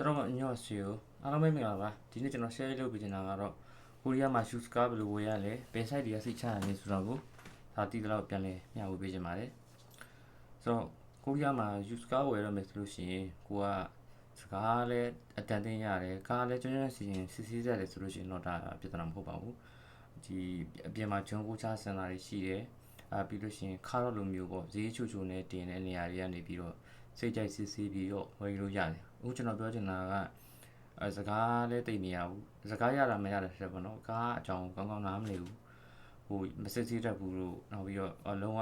ကျွန်တော်အညော့စီကိုအားလုံးပဲမင်္ဂလာပါဒီနေ့ကျွန်တော် share လုပ်ပေးချင်တာကတော့ကိုရီးယားမှာ shoes ကားဘယ်လိုဝယ်ရလဲဘယ် site တွေကစိတ်ချရလဲဆိုတော့ကိုဒါတည်တော့ပြန်လဲမျှဝေပေးချင်ပါတယ်ဆိုတော့ကိုရီးယားမှာ shoes ကားဝယ်ရမယ်ဆိုလို့ရှိရင်ကိုကစကားလဲအတန်တင်းရတယ်ကားလဲကျွမ်းကျွမ်းစီရင်စစ်စစ်ရတယ်ဆိုလို့ရှိရင်တော့ဒါပြဿနာမဟုတ်ပါဘူးဒီအပြင်မှာဂျွန်ကိုချစင်တာတွေရှိတယ်အာပြီးလို့ရှိရင်ခါတော့လိုမျိုးပေါ့ဈေးချိုချိုနဲ့တင်တဲ့နေရာတွေကနေပြီးတော့စိတ်ကြိုက်စစ်စစ်ပြီးတော့ဝယ်လို့ရတယ် အခုကျွန်တော်ပြောချင်တာကအဲစကားလည်းတိတ်မရဘူးစကားရတာမရတာဖြစ်ပေါ့နော်ကားအကြောင်းကောင်းကောင်းနားမလည်ဘူးဟိုမစစ်စစ်တတ်ဘူးလို့နောက်ပြီးတော့အလုံးဝ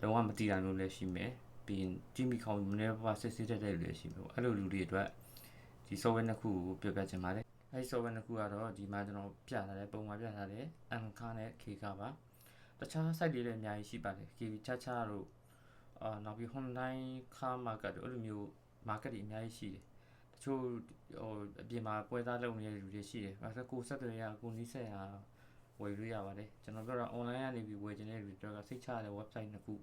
လုံးဝမတည်တာလို့လည်းရှိမယ်ပြီးရင်ကြည့်မိခေါင်းမနေပါစစ်စစ်တတ်တဲ့လူလည်းရှိမယ်ပေါ့အဲ့လိုလူတွေအတွက်ဒီ software နှစ်ခုကိုပြပြချင်ပါတယ်အဲ့ဒီ software နှစ်ခုကတော့ဒီမှာကျွန်တော်ပြထားတယ်ပုံမှန်ပြထားတယ် Anchor နဲ့ Kika ပါတခြား site တွေလည်းအများကြီးရှိပါတယ် KB ချာချာတို့အာနောက်ပြီး online car market တို့အဲ့လိုမျိုး market တွေအများကြီးရှိတယ်တချို့ဟိုအပြင်မှာပွဲသားလုပ်နေတဲ့လူတွေရှိတယ်အဲဒါကိုဆက်သွယ်ရကိုနီးဆက်ရဝယ်လို့ရပါတယ်ကျွန်တော်ပြောတာ online ကနေပြီးဝယ်ခြင်းတဲ့လူတွေကစိတ်ချရတဲ့ website နှစ်ခု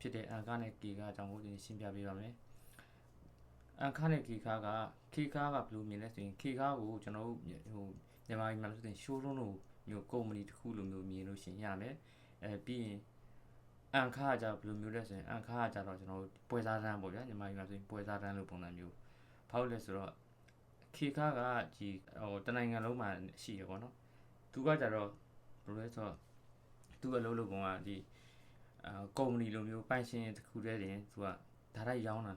ဖြစ်တဲ့ Anchor နဲ့ Kika အကြောင်းကိုဒီရှင်းပြပေးပါမယ်အန်ခါနဲ့ခေခါကခေခါကဘယ်လိုမြင်လဲဆိုရင်ခေခါကိုကျွန်တော်တို့ဟိုမြန်မာပြည်မှာဆိုရင် showroom လို့မျိုး company တစ်ခုလိုမျိုးမြင်လို့ရှိရင်ရမယ်အဲပြီးရင် အန်ခါကကြဘယ်လိုမျိုးလဲဆိုရင်အန်ခါကကြတော့ကျွန်တော်တို့ပွဲစားတန်းပေါ့ဗျာမြန်မာပြည်မှာဆိုရင်ပွဲစားတန်းလို့ပုံစံမျိုးဘာလို့လဲဆိုတော့ခေခါကဒီဟိုတနိုင်ငံလုံးမှာရှိရပေါ့နော်သူကကြတော့ဘယ်လိုလဲဆိုတော့သူအလုပ်လုပ်ပုံကဒီအာကုမ္ပဏီလိုမျိုးပိုင်ရှင်တစ်ခုတည်းတင်သူကဒါရိုက်ရောင်းတာ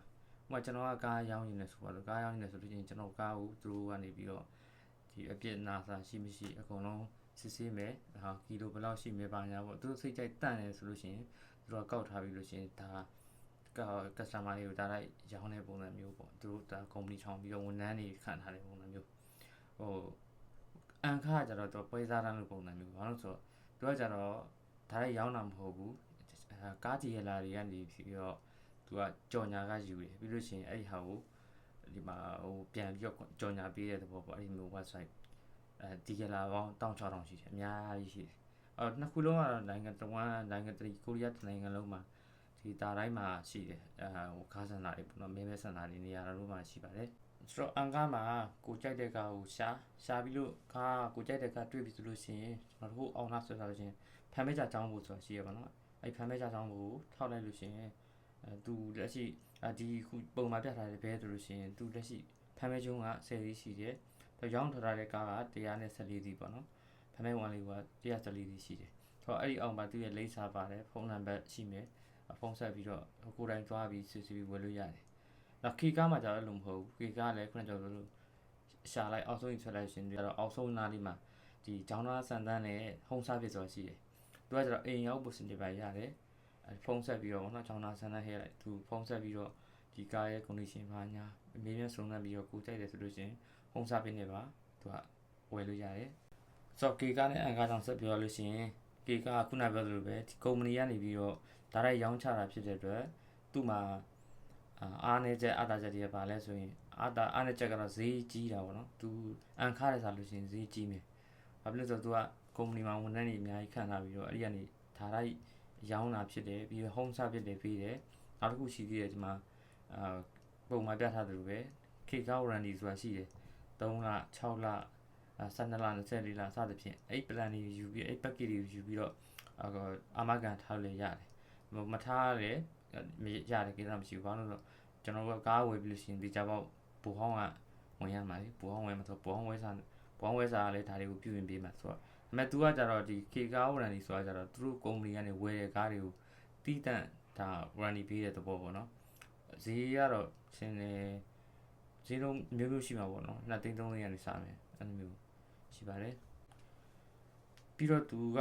ဟိုကကျွန်တော်ကကားရောင်းနေတယ်ဆိုပါတော့ကားရောင်းနေတယ်ဆိုလို့ချင်းကျွန်တော်ကားကိုသူတို့ကနေပြီးတော့ဒီအပြစ်နာစာရှိမရှိအကုန်လုံး စစ်ဆေးမယ်ဟာကီလိုဘယ်လောက်ရှိမယ်ပါညာပေါ့သူတို့စိတ်ကြိုက်တန့်နေဆိုလို့ရှိရင်သူတို့ကကောက်ထားပြီးလို့ရှိရင်ဒါကကစတမာတွေကိုဒါလိုက်ရောင်းတဲ့ပုံစံမျိုးပေါ့သူတို့ဒါကုမ္ပဏီထောင်ပြီးတော့ဝန်ထမ်းတွေခန့်ထားတဲ့ပုံစံမျိုးဟိုအန်ခါကျတော့သူပွဲစားတန်းလိုပုံစံမျိုးဘာလို့ဆိုတော့သူကကျတော့ဒါလိုက်ရောင်းတာမဟုတ်ဘူးကားကြီးရလာတွေကနေပြီးတော့သူကကြော်ညာကယူတယ်ပြီးလို့ရှိရင်အဲ့ဒီဟာကိုဒီမှာဟိုပြန်ပြီးတော့ကြော်ညာပေးတဲ့သဘောပေါ့အဲ့ဒီမျိုး website အဲဒီကလာပေါင်း16000ရှိတယ်အများကြီးရှိတယ်အော်နှစ်ခုလုံးကတော့နိုင်ငံတဝမ်းနိုင်ငံတရီကိုရီးယားနိုင်ငံလုံးမှာဒီတာတိုင်းမှာရှိတယ်အဲဟိုကားစင်တာတွေပေါ့နော်မဲမဲစင်တာတွေနေရာတို့မှာရှိပါတယ်ဆိုတော့အန်ကားမှာကိုကြိုက်တဲ့ကားကိုရှာရှာပြီးလို့ကားကိုကြိုက်တဲ့ကားတွေ့ပြီဆိုလို့ရှိရင်ကျွန်တော်တို့အောင်လာဆိုတော့လို့ရှိရင်ဖန်မဲကြအကြောင်းဖို့ဆိုတာရှိရပါတော့အဲ့ဖန်မဲကြအကြောင်းကိုထောက်လိုက်လို့ရှိရင်အဲသူလက်ရှိဒီခုပုံမှာပြထားတဲ့ဘဲဆိုလို့ရှိရင်သူလက်ရှိဖမ်းမဲကျုံးက10စီးရှိတယ်။တော့ ရောင်းထားတဲ့ကားက114စီးပေါ့နော်။ဖမ်းမဲဝန်လေးက114စီးရှိတယ်။ဆိုတော့အဲ့ဒီအောင်မှာသူရဲ့လိပ်စာပါတယ်ဖုန်းနံပါတ်ရှိမယ်။ဖုန်းဆက်ပြီးတော့ကိုယ်တိုင်သွားပြီးစစ်စစ်ပြီးဝယ်လို့ရတယ်။နောက်ခီကားမှာကြာတော့လို့မဟုတ်ဘူး။ခီကားလည်းခုနကပြောလို့ရှာလိုက်အောက်ဆုံးကြီးထွက်လိုက်ရှင်ပြီးတော့အောက်ဆုံးနားလေးမှာဒီဂျောင်းနာဆန်တန်းနဲ့ဟုံးစားဖြစ်ဆိုတာရှိတယ်။သူကကျတော့အိမ်ရောက်ပို့စင်တွေပါရတယ်။ဖုန်းဆက်ပြီးတော့ဘောနော်ချောင်းသားဆန်းတဲ့ဟဲ့လိုက်သူဖုန်းဆက်ပြီးတော့ ဒီကားရဲ့ condition ဘာညာအမေမြန်စုံစမ်းပြီးတော့ကိုကြိုက်တယ်ဆိုလို့ရှိရင်ဖုန်းစားပေးနေပါသူကဝယ်လို့ရတယ်ဆိုတော့ကေကားနဲ့အန်ကားကြောင့်ဆက်ပြောလို့ရှိရင်ကေကာကခုနပြောသလိုပဲဒီကုမ္ပဏီကနေပြီးတော့ဒါရိုက်ရောင်းချတာဖြစ်တဲ့အတွက်သူ့မှာအားနေချက်အတာချက်တွေကဘာလဲဆိုရင်အတာအားနေချက်ကတော့ဈေးကြီးတာပေါ့နော်သူအန်ခါရစားလို့ရှိရင်ဈေးကြီးမယ်ဘာဖြစ်လို့ဆိုတော့သူကကုမ္ပဏီမှာဝန်ထမ်းတွေအများကြီးခန့်ထားပြီးတော့အဲ့ဒီကနေဒါရိုက်ရောင်းတာဖြစ်တယ်ပြီးတော့ home service တွေပေးတယ်နောက်တစ်ခုရှိသေးတယ်ဒီမှာ အာပုံမှန်ပြထားသလိုပဲ kick out run ဒီဆိုတာရှိတယ်3လ6လ12လ24လစသဖြင့်အဲ့ plan တွေယူပြီးအဲ့ package တွေယူပြီးတော့အာမခံထားလို့ရတယ်မထားရတယ်မရတယ်ကိစ္စမရှိဘူးဘာလို့လဲဆိုတော့ကျွန်တော်ကကားဝယ်ပြီးလို့ရှိရင်ဒီကြပေါက်ဘူဟောင်းကဝင်ရမှာလေဘူဟောင်းဝယ်မှာဆိုဘူဟောင်းဝယ်စားဘူဟောင်းဝယ်စားကလည်းဒါတွေကိုပြုပြင်ပေးမှာဆိုတော့ဒါပေမဲ့ तू ကကြတော့ဒီ K ကား warranty ဆိုတာကြတော့သူတို့ကုမ္ပဏီကနေဝယ်တဲ့ကားတွေကိုတီးတန့်ဒါ warranty ပေးတဲ့သဘောပေါ့နော် ဈေးကတော့ရှင်းနေဈေးလုံးမျိုးမျိုးရှိမှာပေါ့နော်နှစ်သိန်းသုံးသိန်းကနေစမယ်အဲ့လိုမျိုးရှိပါတယ်ပြီးတော့ तू က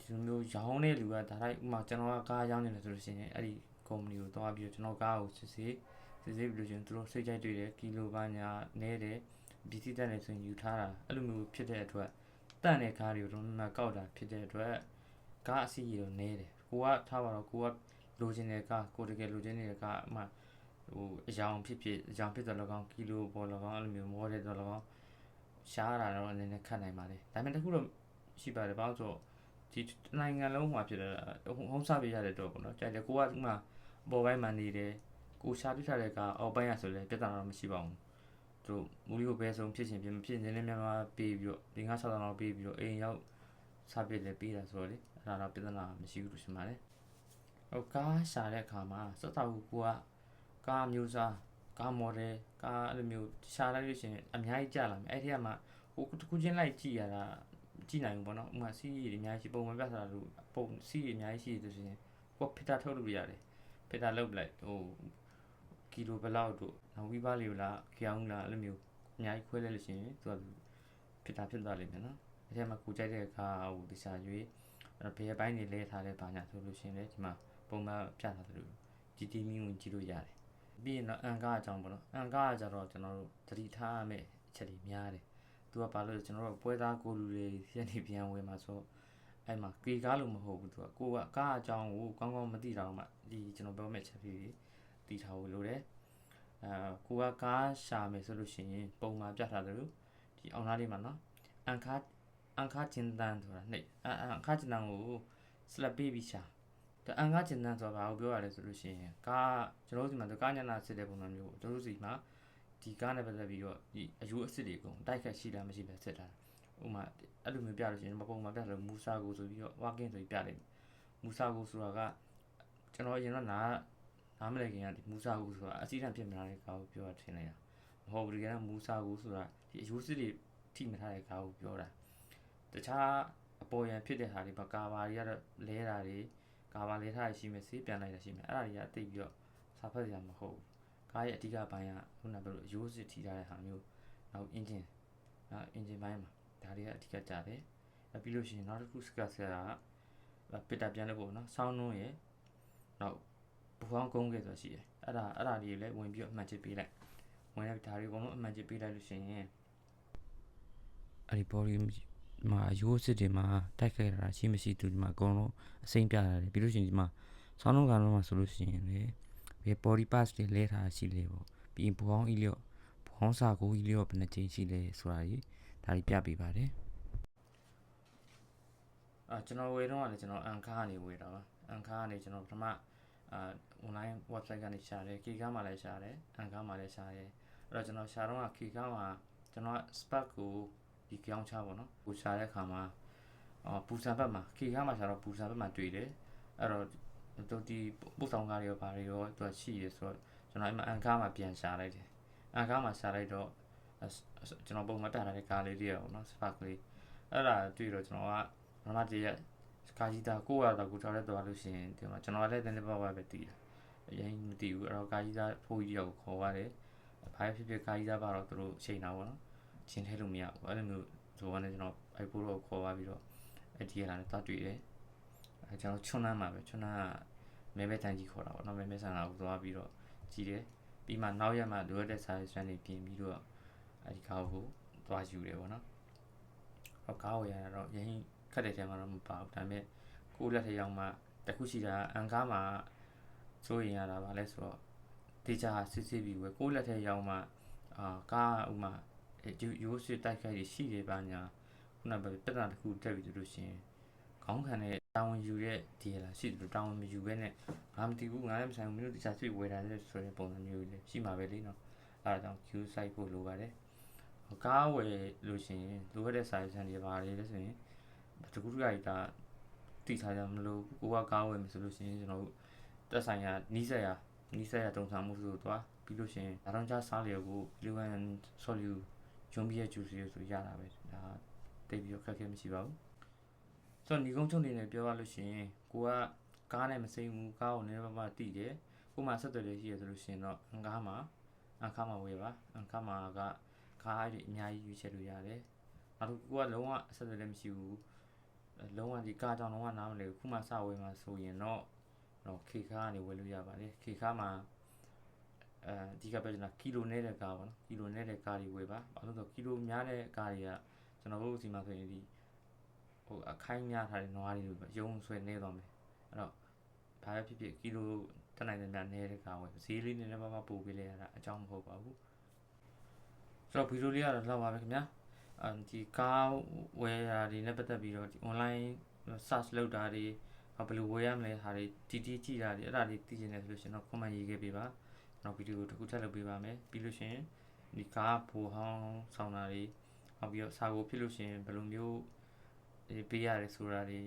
ဒီလိုမျိုးရောင်းတဲ့လူကဒါတိုင်းဥမာကျွန်တော်ကကားရောင်းနေတယ်ဆိုလို့ရှိရင်အဲ့ဒီကုမ္ပဏီကိုတွားပြီးတော့ကျွန်တော်ကားကိုစစ်စစ်စစ်စစ်ပြီးလို့ရှင်သူတို့စိတ်ကြိုက်တွေ့တယ်ကီလိုပါညာနဲတယ်ဒီတိတက်နေဆိုရင်ယူထားတာအဲ့လိုမျိုးဖြစ်တဲ့အတွက်တန့်တဲ့ကားတွေကိုတော့မှကောက်တာဖြစ်တဲ့အတွက်ကားအစီအရောနဲတယ်ကိုကထားပါတော့ကိုက လိုချင်တဲ့ကားကိုတကယ်လိုချင်နေတဲ့ကားအမှဟိုအယောင်ဖြစ်ဖြစ်အယောင်ဖြစ်တော့လကောင်ကီလိုပေါ်လကောင်အဲ့လိုမျိုးမောတယ်တော့လကောင်ရှားတာတော့အနေနဲ့ခတ်နိုင်ပါတယ်ဒါပေမဲ့တခုတော့ရှိပါတယ်ဘာလို့ဆိုဒီနိုင်ငံလုံးမှာဖြစ်တဲ့ဟုံးစားပေးရတဲ့တော့ပေါ့နော်ကြိုက်တယ်ကိုကဒီမှာပေါ်ပိုင်းမှာနေတယ်ကိုရှာပြထားတဲ့ကားအောက်ပိုင်းရဆိုလည်းပြဿနာတော့မရှိပါဘူးသူတို့မူလီကိုဘယ်ဆုံးဖြစ်ချင်းဖြစ်မဖြစ်နေနေများများပေးပြီးတော့ဒီငါး6တောင်လောက်ပေးပြီးတော့အိမ်ရောက်စားပြစ်လည်းပေးတာဆိုတော့လေအဲ့ဒါတော့ပြဿနာမရှိဘူးလို့ရှင်းပါတယ် ဟိုကားရှာတဲ့အခါမှာစက်တော်ကူကကားမျိုးစားကားမော်ဒယ်ကားအဲ့လိုမျိုးရှာလိုက်လို့ရှိရင်အများကြီးကြာလာမယ်အဲ့ဒီကမှဟိုတစ်ခုချင်းလိုက်ကြည့်ရတာကြည့်နိုင်ဘူးပေါ့နော်ဥပမာစီးရီအများကြီးရှိပုံမှန်ပြတာလို့ပုံစီးရီအများကြီးရှိတယ်ဆိုရင်ကိုဖိတာထုတ်လို့ရတယ်ဖိတာလုပ်လိုက်ဟိုကီလိုဘယ်လောက်တို့နောက်ဝီးပါလေးလားကြောင်းလားအဲ့လိုမျိုးအများကြီးခွဲလိုက်လို့ရှိရင်သူကဖြစ်တာဖြစ်သွားလိမ့်မယ်နော်အဲ့ထဲမှာကိုကြိုက်တဲ့အခါဟိုတခြားရွေးအဲ့ဘယ်ဘိုင်းနေလဲထားလဲဘာညာဆိုလို့ရှိရင်လေဒီမှာ ပုံမှန်ပြထားသလို GT မင်းကိုကြည့်လို့ရတယ်ပြီးရင်တော့အန်ကားအကြောင်းပေါ့နော်အန်ကားကကြတော့ကျွန်တော်တို့သတိထားရမယ့်အချက်တွေများတယ်သူကဘာလို့လဲကျွန်တော်တို့ပွဲသားကိုလူတွေရက်နေပြန်ဝင်မှာဆိုအဲ့မှာကေကားလို့မဟုတ်ဘူးသူကကိုကကားအကြောင်းကိုကောင်းကောင်းမသိတာတော့မှဒီကျွန်တော်ပြောမယ့်ချက်တွေတည်ထားဖို့လိုတယ်အာကိုကကားရှာမယ်ဆိုလို့ရှိရင်ပုံမှာပြထားတယ်လို့ဒီအောင်သားလေးမှာနော်အန်ခါအန်ခါကျင်တန်ဆိုတာနှိပ်အအန်ခါကျင်တန်ကိုစလက်ပေးပြီးရှာဒါ အန်ခါကျင်တန်ဆိုတာဘာကိုပြောရလဲဆိုလို့ရှိရင်ကားကျွန်တော်တို့ဒီမှာဒီကားညနာစစ်တဲ့ပုံစံမျိုးကျွန်တော်တို့စီမှာဒီကားနဲ့ပတ်သက်ပြီးတော့ဒီအယူအစစ်တွေအကုန်တိုက်ခတ်ရှိလားမရှိလားစစ်တာဥပမာအဲ့လိုမျိုးပြလို့ရှိရင်ပုံမှာပြလို့မူစာကိုဆိုပြီးတော့ working ဆိုပြီးပြလိုက်မူစာကိုဆိုတာကကျွန်တော်အရင်တော့နားနားမလည်ခင်ကဒီမူစာကူဆိုတာအစီအတန်ဖြစ်မလာတဲ့ကားကိုပြောတာထင်လိုက်တာမဟုတ်ဘူးဒီကနေ့မူစာကူဆိုတာဒီအယူစစ်တွေထိမထားတဲ့ကားကိုပြောတာတခြားအပေါ်ရန်ဖြစ်တဲ့ဟာတွေပါကာဘာတွေကတော့လဲတာတွေ ကာဘာလဲထားရရှိမယ်ဆေးပြန်လိုက်တာရှိမယ်အဲ့ဒါတွေကတိတ်ပြီးတော့စာဖတ်ရမှာမဟုတ်ဘူးကားရဲ့အဓိကပိုင်းကခုနကပြောလို့အယူစစ်ထိထားတဲ့ဟာမျိုးနောက် engine နောက် engine ပိုင်းမှာဒါတွေကအဓိကကြတယ်အဲ့ပြီးလို့ရှိရင်နောက်တစ်ခုစကတ်ဆရာကပစ်တာပြန်လို့ပေါ့နော်ဆောင်းနှုံးရဲ့နောက်ဘူကောင်းကုန်းခဲ့ဆိုရှိတယ်အဲ့ဒါအဲ့ဒါလေးလည်းဝင်ပြီးတော့အမှန်ချစ်ပေးလိုက်ဝင်လိုက်ဒါတွေအကုန်လုံးအမှန်ချစ်ပေးလိုက်လို့ရှိရင်အဲ့ဒီ body မှာရိုးစစ်တွေမှာတိုက်ခိုက်တာရှိမရှိသူဒီမှာအကုန်လုံးအစိမ့်ပြရတယ်ပြီးလို့ရှိရင်ဒီမှာဆောင်းလုံးကောင်လုံးမှာဆိုလို့ရှိရင်လေဘယ် body parts တွေလဲထားရှိလေပေါ့ပြီးရင်ဘူကောင်းဤလျော့ဘူကောင်းစာကိုဤလျော့ဘယ်နှချိန်ရှိလဲဆိုတာကြီးဒါကြီးပြပေးပါတယ်အာကျွန်တော်ဝယ်တော့ကလည်းကျွန်တော်အန်ကားကနေဝယ်တာပါအန်ကားကနေကျွန်တော်ပထမအာ online website ကနေရှာတယ် Kika မှာလည်းရှာတယ်အန်ကားမှာလည်းရှာတယ်အဲ့တော့ကျွန်တော်ရှာတော့ Kika မှာကျွန်တော် Spark ကို ဒီကြောင်းချပါတော့ကိုရှာတဲ့အခါမှာအော်ပူဆန်ဘက်မှာ Kika မှာရှာတော့ပူဆန်ဘက်မှာတွေ့တယ်အဲ့တော့တို့ဒီပို့ဆောင်ကားတွေရောဘာတွေရောသူကရှိရဆိုတော့ကျွန်တော်အဲ့မှာအန်ကားမှာပြန်ရှာလိုက်တယ်အန်ကားမှာရှာလိုက်တော့ကျွန်တော်ပုံမှန်တာတဲ့ကားလေးတွေရောနော် Spark လေးအဲ့ဒါတွေ့တော့ကျွန်တော်ကပထမတည်းရကာကြီးသားကိုရတာကိုထောက်ရက်သွားလို့ရှိရင်ဒီမှာကျွန်တော်လည်းတင်းတင်းပါပါပဲတည်တာအရင်မတည်ဘူးအဲ့တော့ကာကြီးသားဖိုးကြီးရောက်ခေါ်ရတယ်ဘာဖြစ်ဖြစ်ကာကြီးသားပါတော့သူတို့ချိန်တာပေါ့နော် ချင်းထဲလို့မရဘူးအဲ့လိုမျိုးဆိုတော့လည်းကျွန်တော်အိုက်ပိုတော့ခေါ်သွားပြီးတော့အဲ့ဒီလာနဲ့တွားတွေ့တယ်အဲကျွန်တော်ချွန်းနှမ်းမှာပဲချွန်းနှမ်းကမဲမဲတန်ကြီးခေါ်တာပေါ့နော်မဲမဲဆန်လာကိုသွားပြီးတော့ကြည်တယ်ပြီးမှနောက်ရက်မှလိုရတဲ့ size တွေပြင်ပြီးတော့အဲ့ဒီကားကိုသွားယူတယ်ပေါ့နော်ဟောကားဝယ်ရတော့ရင်းခက်တဲ့ထဲမှာတော့မပါဘူးဒါပေမဲ့ကိုယ့်လက်ထက်ရောက်မှတခုရှိတာအန်ကားမှာစိုးရင်ရတာဗာလဲဆိုတော့တေချာစစ်စစ်ပြီးဝယ်ကိုယ့်လက်ထက်ရောက်မှအာကားဥမာ ရိုးစစ်တိုက်ခိုက်ရရှိတယ်ပါညာခုနကပြဿနာတစ်ခုတက်ပြီးလို့ရှိရင်ခေါင်းခံတဲ့တာဝန်ယူတဲ့ဒီလာရှိတယ်လို့တာဝန်မယူဘဲနဲ့ငါမတည်ဘူးငါလည်းမဆိုင်ဘူးမင်းတို့တေချာစစ်ဝယ်တာလေဆိုတဲ့ပုံစံမျိုးလေးရှိမှာပဲလေနော်အဲဒါကြောင့် queue site ဖို့လိုပါတယ်ကားဝယ်လို့ရှိရင်လိုရတဲ့ size တွေပါလေလဲဆိုရင်တကူတကကြီးကတိထားကြမလို့ကိုကကားဝယ်မယ်ဆိုလို့ရှိရင်ကျွန်တော်တို့တက်ဆိုင်ရာနီးစက်ရာနီးစက်ရာတုံဆောင်မှုဆိုတော့ပြီးလို့ရှိရင်အရောင်းချစားလျော်ကို11 solue ဂျုံပြည့်ဂျူစီဆိုရတာပဲဒါတိတ်ပြီးတော့ခက်ခဲမရှိပါဘူးဆိုတော့ညီကုန်းချုံနေနဲ့ပြောရလို့ရှိရင်ကိုကကားနဲ့မစိမ့်ဘူးကားကိုနည်းနည်းပါးပါးတိတယ်ကိုမှဆက်သွယ်လေးရှိရဆိုလို့ရှိရင်တော့အန်ကားမှာအန်ကားမှာဝယ်ပါအန်ကားမှာကကားတွေအများကြီးရွေးချယ်လို့ရတယ်နောက်တစ်ခုကလုံးဝဆက်သွယ်လေးမရှိဘူးလုံးဝဒီကားကြောင့်လုံးဝနားမလည်ဘူးခုမှစဝယ်မှာဆိုရင်တော့တော့ခေခါကနေဝယ်လို့ရပါတယ်ခေခါမှာ အဲဒီကပြောချင်တာကီလိုနဲ့တဲ့ကားပေါ့နော်ကီလိုနဲ့တဲ့ကားတွေဝယ်ပါဘာလို့လဲဆိုတော့ကီလိုများတဲ့ကားတွေကကျွန်တော်တို့စီမှာဆိုရင်ဒီဟိုအခိုင်းများထားတဲ့နွားတွေပဲရုံဆွဲနေတော့မယ်အဲ့တော့ဘာပဲဖြစ်ဖြစ်ကီလိုတနိုင်တဲ့များနေတဲ့ကားဝယ်ဈေးလေးနည်းနည်းပါးပါးပို့ပေးလိုက်ရတာအကြောင်းမဟုတ်ပါဘူးဆိုတော့ဗီဒီယိုလေးကတော့လောက်ပါပဲခင်ဗျာအဲဒီကားဝယ်ရာတွေနဲ့ပတ်သက်ပြီးတော့ဒီ online search လုပ်တာတွေဘယ်လိုဝယ်ရမလဲဟာတွေတီတီကြည့်တာတွေအဲ့ဒါတွေသိချင်တယ်ဆိုလို့ရှိရင်တော့ comment ရေးခဲ့ပေးပါ နောက်ဗီဒီယိုတစ်ခုထပ်လုပ်ပေးပါမယ်ပြီးလို့ရှိရင်ဒီကားဘူဟောင်းဆောင်းတာတွေနောက်ပြီးတော့စာကိုဖြစ်လို့ရှိရင်ဘယ်လိုမျိုးအေးပေးရတယ်ဆိုတာတွေ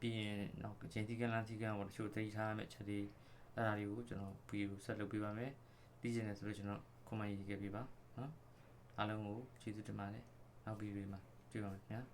ပြီးရင်နောက်ဂျင်တီကန်လန်တီကန်ပေါ့တချို့သိထားရမယ့်ချက်တွေအဲ့ဒါတွေကိုကျွန်တော်ဗီဒီယိုဆက်လုပ်ပေးပါမယ်သိချင်တယ်ဆိုလို့ကျွန်တော် comment ရေးခဲ့ပေးပါနော်အားလုံးကိုကျေးဇူးတင်ပါတယ်နောက်ဗီဒီယိုမှာတွေ့ပါမယ်ခင်ဗျာ